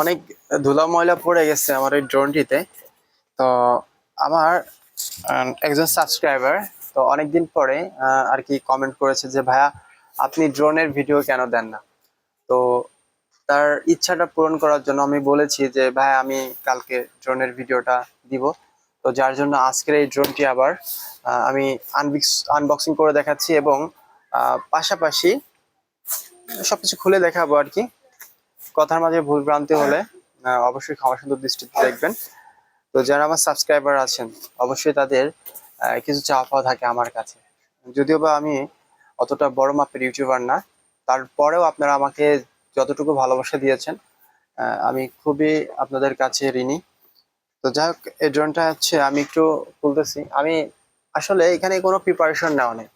অনেক ধুলা ময়লা পড়ে গেছে আমার এই ড্রোনটিতে তো আমার একজন সাবস্ক্রাইবার তো অনেকদিন পরে আর কি কমেন্ট করেছে যে, ভাইয়া, আপনি ড্রোনের ভিডিও কেন দেন না? তো তার ইচ্ছাটা পূরণ করার জন্য আমি বলেছি যে ভাই আমি কালকে ড্রোনের ভিডিওটা দিব। তো যার জন্য আজকের এই ড্রোনটি আবার আমি আনবক্সিং করে দেখাচ্ছি এবং পাশাপাশি সবকিছু খুলে দেখাবো আর কি। কথার মাঝে ভুল ভ্রান্তি হলে অবশ্যই ক্ষমা সুন্দর দৃষ্টিতে দেখবেন। তো যারা আমার সাবস্ক্রাইবার আছেন, অবশ্যই তাদের কিছু চাওয়া থাকে আমার কাছে। যদিও বা আমি অতটা বড় মাপের ইউটিউবার না, তারপরেও আপনারা আমাকে যতটুকু ভালোবাসা দিয়েছেন আমি খুবই আপনাদের কাছে ঋণী। তো যাই হোক, এই ড্রোনটা হচ্ছে, আমি একটু বলতেছি আমি আসলে এখানে কোনো প্রিপারেশন নেওয়া নেই।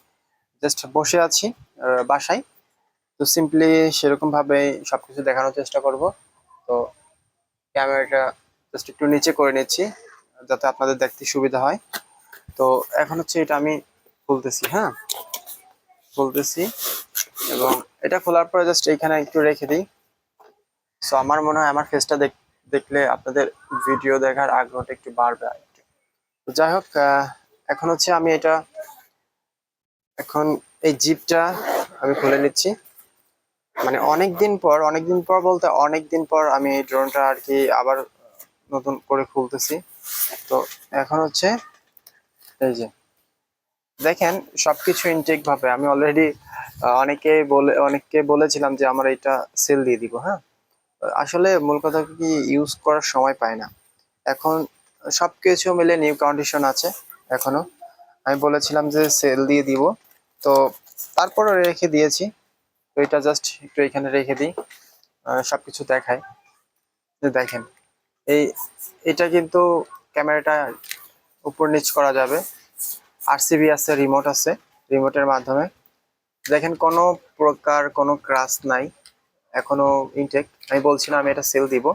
জাস্ট বসে আছি বাসায়। তো সিম্পলি সেরকম ভাবে সবকিছু দেখানোর চেষ্টা করব। তো ক্যামেরাটা জাস্ট একটু নিচে করে নিচ্ছি, যাতে আপনাদের দেখতে সুবিধা হয়। তো এখন হচ্ছে এটা আমি খুলতেছি হ্যাঁ? খুলতেছি এবং এটা খোলার পরে জাস্ট এইখানে একটু রেখে দিই। সো আমার মনে হয় আমার ফেসটা দেখ, দেখলে আপনাদের ভিডিও দেখার আগ্রহটা একটু বাড়বে তো যাই হোক এখন হচ্ছে আমি এটা, এখন এই জিপটা আমি খুলে নিচ্ছি। মানে অনেক দিন পর অনেক দিন পর বলতে অনেক দিন পর আমি এই ড্রোনটা আর কি আবার নতুন করে খুলতেছি। তো এখন হচ্ছে এই যে, দেখেন সবকিছু ইনটেক ভাবে। আমি অলরেডি অনেকে বলে, অনেককে বলেছিলাম যে আমার এটা সেল দিয়ে দিব হ্যাঁ? আসলে মূল কথা কি ইউজ করার সময় পাই না। এখন সবকিছু মিলে নিউ কন্ডিশন আছে এখনও। আমি বলেছিলাম যে সেল দিয়ে দিব। তো তারপরে রেখে দিয়েছি। তো এটা জাস্ট একটু এখানে রেখে দিই আহ, সবকিছু দেখায় যে দেখেন এই এটা কিন্তু ক্যামেরাটা উপর নিচ করা যাবে। আর আরসিবি আছে রিমোট আছে রিমোটের মাধ্যমে। দেখেন কোনো প্রকার কোনো ক্রাস নাই এখনও ইনটেক আমি বলছিলাম আমি এটা সেল দিব।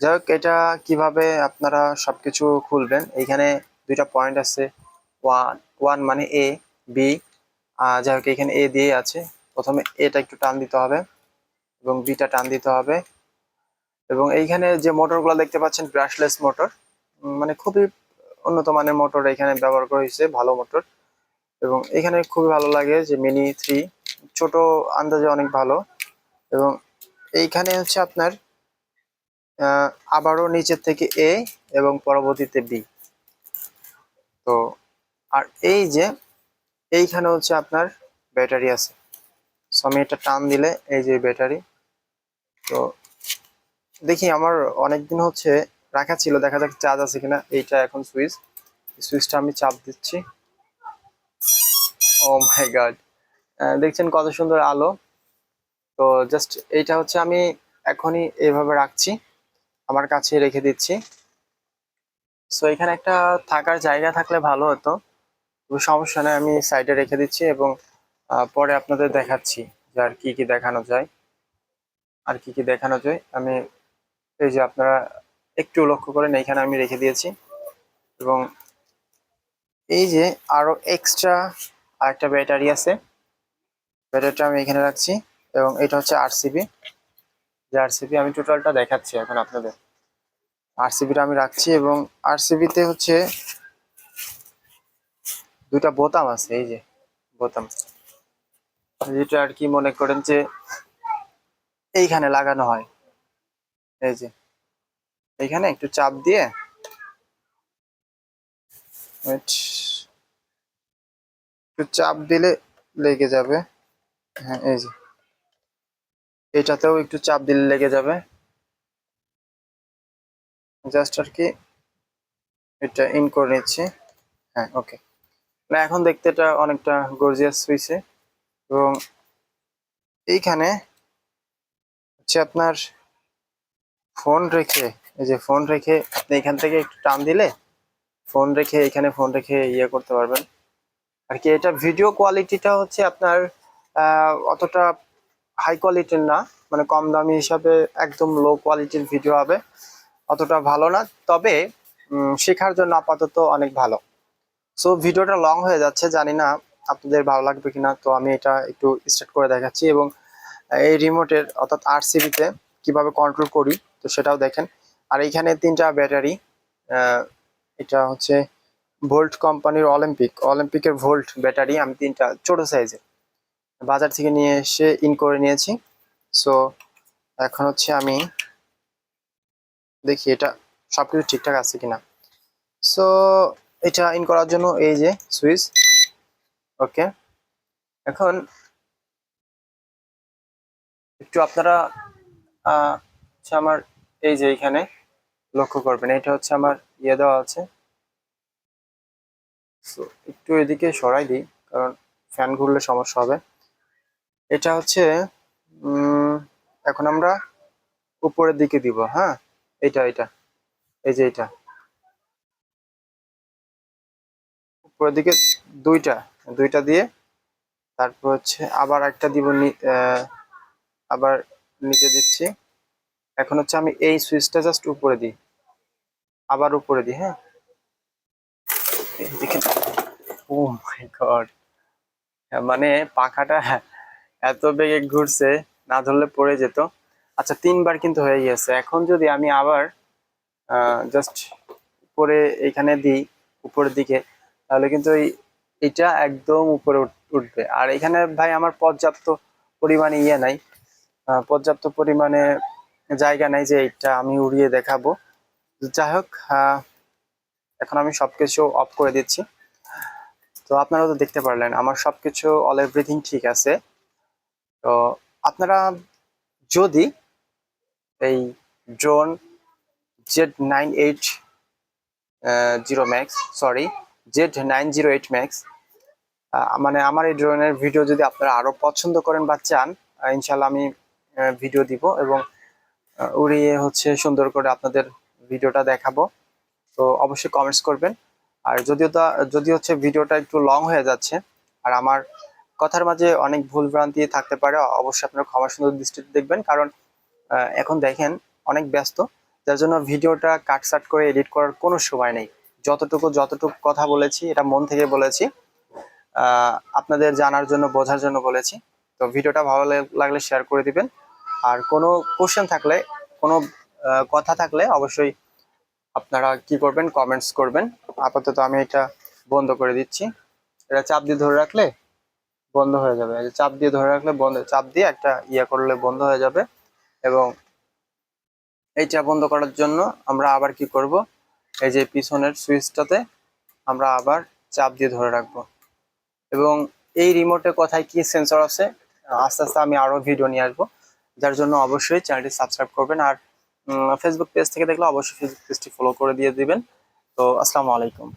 যাই হোক এটা কীভাবে আপনারা সবকিছু খুলবেন এইখানে দুইটা পয়েন্ট আছে। ওয়ান ওয়ান মানে এ বি যাই হোক এখানে এ দিয়ে আছে। প্রথমে এটা একটু টান দিতে হবে এবং বিটা টান দিতে হবে। এবং এইখানে যে মোটরগুলো দেখতে পাচ্ছেন ব্রাশলেস মোটর মানে খুবই উন্নত মানের মোটর এখানে ব্যবহার করা হয়েছে, ভালো মোটর এবং এখানে খুবই ভালো লাগে যে মিনি থ্রি ছোট আন্দাজে অনেক ভালো। এবং এইখানে হচ্ছে আপনার আবারও নিচের থেকে এ এবং পরবর্তীতে বি তো, আর এই যে, এইখানে হচ্ছে আপনার ব্যাটারি আছে। সো আমি এটা টান দিলে এই যে ব্যাটারি। তো দেখি আমার অনেকদিন হচ্ছে রাখা ছিল, দেখা যাক চার্জ আছে কিনা। এইটা এখন সুইচ। সুইচটা আমি চাপ দিচ্ছি। ও মাই গড দেখছেন কত সুন্দর আলো। তো জাস্ট এইটা হচ্ছে আমি এখনই এইভাবে রাখছি। আমার কাছে রেখে দিচ্ছি। সো এখানে একটা থাকার জায়গা থাকলে ভালো হতো। সমস্যা নেই, আমি সাইডে রেখে দিচ্ছি এবং পরে আপনাদের দেখাচ্ছি যে আর কি কি দেখানো যায়। আর কি কি দেখানো যায়, আমি এই যে আপনারা একটু লক্ষ্য করেন, এইখানে আমি রেখে দিয়েছি। এবং এই যে আরও এক্সট্রা আরেকটা ব্যাটারি আছে, ব্যাটারিটা আমি এখানে রাখছি। এবং এটা হচ্ছে আরসিবি যে আরসিবি আমি টোটালটা দেখাচ্ছি এখন আপনাদের। আরসিবিটা আমি রাখছি এবং আরসিবিতে হচ্ছে দুইটা বোতাম আছে, এই যে বোতাম। যেটা আর কি মনে করেন যে এইখানে লাগানো হয়। এই যে, এইখানে একটু চাপ দিয়ে একটু চাপ দিলে লেগে যাবে। হ্যাঁ এই যে, এটাতেও একটু চাপ দিলে লেগে যাবে। জাস্ট আর কি এটা ইন করে নিচ্ছি। হ্যাঁ ওকে না এখন দেখতে এটা অনেকটা গর্জিয়াস হয়েছে এবং এইখানে হচ্ছে আপনার ফোন রেখে, এই যে ফোন রেখে আপনি এখান থেকে একটু টান দিলে ফোন রেখে এখানে ফোন রেখে ইয়ে করতে পারবেন। আর কি এটা ভিডিও কোয়ালিটিটা হচ্ছে আপনার অতটা হাই কোয়ালিটির না মানে কম দামি হিসাবে একদম লো কোয়ালিটির ভিডিও হবে, অতটা ভালো না। তবে শেখার জন্য আপাতত অনেক ভালো। সো ভিডিওটা লং হয়ে যাচ্ছে, জানি না আপনাদের ভালো লাগবে কিনা, তো আমি এটা একটু স্টার্ট করে দেখাচ্ছি এবং এই রিমোটের অর্থাৎ আর সিবিতে কীভাবে কন্ট্রোল করি, তো সেটাও দেখেন। আর এইখানে তিনটা ব্যাটারি এটা হচ্ছে ভোল্ট কোম্পানির অলিম্পিক অলিম্পিকের ভোল্ট ব্যাটারি আমি তিনটা, ছোট সাইজের বাজার থেকে নিয়ে এসে ইন করে নিয়েছি। সো এখন হচ্ছে আমি দেখি এটা সবকিছু ঠিকঠাক আছে কিনা। সো এটা ইন করার জন্য এই যে সুইচ ওকে? এখন একটু আপনারা হচ্ছে আমার এই যে এখানে লক্ষ্য করবেন, এটা হচ্ছে আমার ইয়ে দেওয়া আছে। একটু এদিকে সরাই দিই, কারণ ফ্যান ঘুরলে সমস্যা হবে। এটা হচ্ছে এখন আমরা উপরের দিকে দিব হ্যাঁ? এটা এটা এই যে এটা উপরের দিকে দুইটা। দুইটা দিয়ে। তারপর হচ্ছে আবার একটা দিব আবার নিচে দিচ্ছি। এখন হচ্ছে আমি এই সুইচটা জাস্ট উপরে দিই। আবার উপরে দিই হ্যাঁ? দেখেন। ও মাই গড মানে পাখাটা এত বেগে ঘুরছে, না ধরলে পড়ে যেত। আচ্ছা তিনবার কিন্তু হয়ে গিয়েছে এখন যদি আমি আবার জাস্ট উপরে এখানে দিই, উপরের দিকে, তাহলে কিন্তু এই এটা একদম উপরে উঠ- উঠবে। আর এখানে ভাই আমার পর্যাপ্ত পরিমাণে ইয়ে নাই। পর্যাপ্ত পরিমাণে জায়গা নাই যে এটা আমি উড়িয়ে দেখাবো। যাই হোক এখন আমি সবকিছু অফ করে দিচ্ছি। তো আপনারা তো দেখতে পারলেন, আমার সবকিছু অল এভরিথিং ঠিক আছে। তো আপনারা যদি এই drone Z nine eight zero max sorry Z nine zero eight max. মানে আমার এই ড্রোনের ভিডিও যদি আপনারা আরও পছন্দ করেন বা চান ইনশাল্লাহ আমি ভিডিও দিব এবং উড়িয়ে হচ্ছে সুন্দর করে আপনাদের ভিডিওটা দেখাবো। তো অবশ্যই কমেন্টস করবেন। আর যদিও তা, যদি হচ্ছে ভিডিওটা একটু লং হয়ে যাচ্ছে, আর আমার কথার মাঝে অনেক ভুল ভ্রান্তি থাকতে পারে, অবশ্যই আপনারা ক্ষমা সুন্দর দৃষ্টিতে দেখবেন। কারণ এখন দেখেন অনেক ব্যস্ত, যার জন্য ভিডিওটা কাটসাট করে এডিট করার কোনো সময় নেই। যতটুকু যতটুকু কথা বলেছি, এটা মন থেকে বলেছি আপনাদের জানার জন্য, বোঝার জন্য বলেছি। তো ভিডিওটা ভালো লাগলে শেয়ার করে দিবেন। আর কোনো কোশ্চেন থাকলে, কোনো কথা থাকলে অবশ্যই আপনারা কি করবেন কমেন্টস করবেন। আপাতত আমি এটা বন্ধ করে দিচ্ছি। এটা চাপ দিয়ে ধরে রাখলে বন্ধ হয়ে যাবে। চাপ দিয়ে ধরে রাখলে বন্ধ, চাপ দিয়ে একটা ইয়ে করলে বন্ধ হয়ে যাবে। এবং এইটা বন্ধ করার জন্য আমরা আবার কি করব? এই যে পিছনের সুইচটাতে আমরা আবার চাপ দিয়ে ধরে রাখব। এবং এই রিমোটে কোথায় কি সেন্সর আছে, আস্তে আস্তে আমি আরও ভিডিও নিয়ে আসব। যার জন্য অবশ্যই চ্যানেলটি সাবস্ক্রাইব করবেন আর ফেসবুক পেজ থেকে দেখলে অবশ্যই ফেসবুক পেজটি ফলো করে দিয়ে দিবেন। তো, আসসালামু আলাইকুম।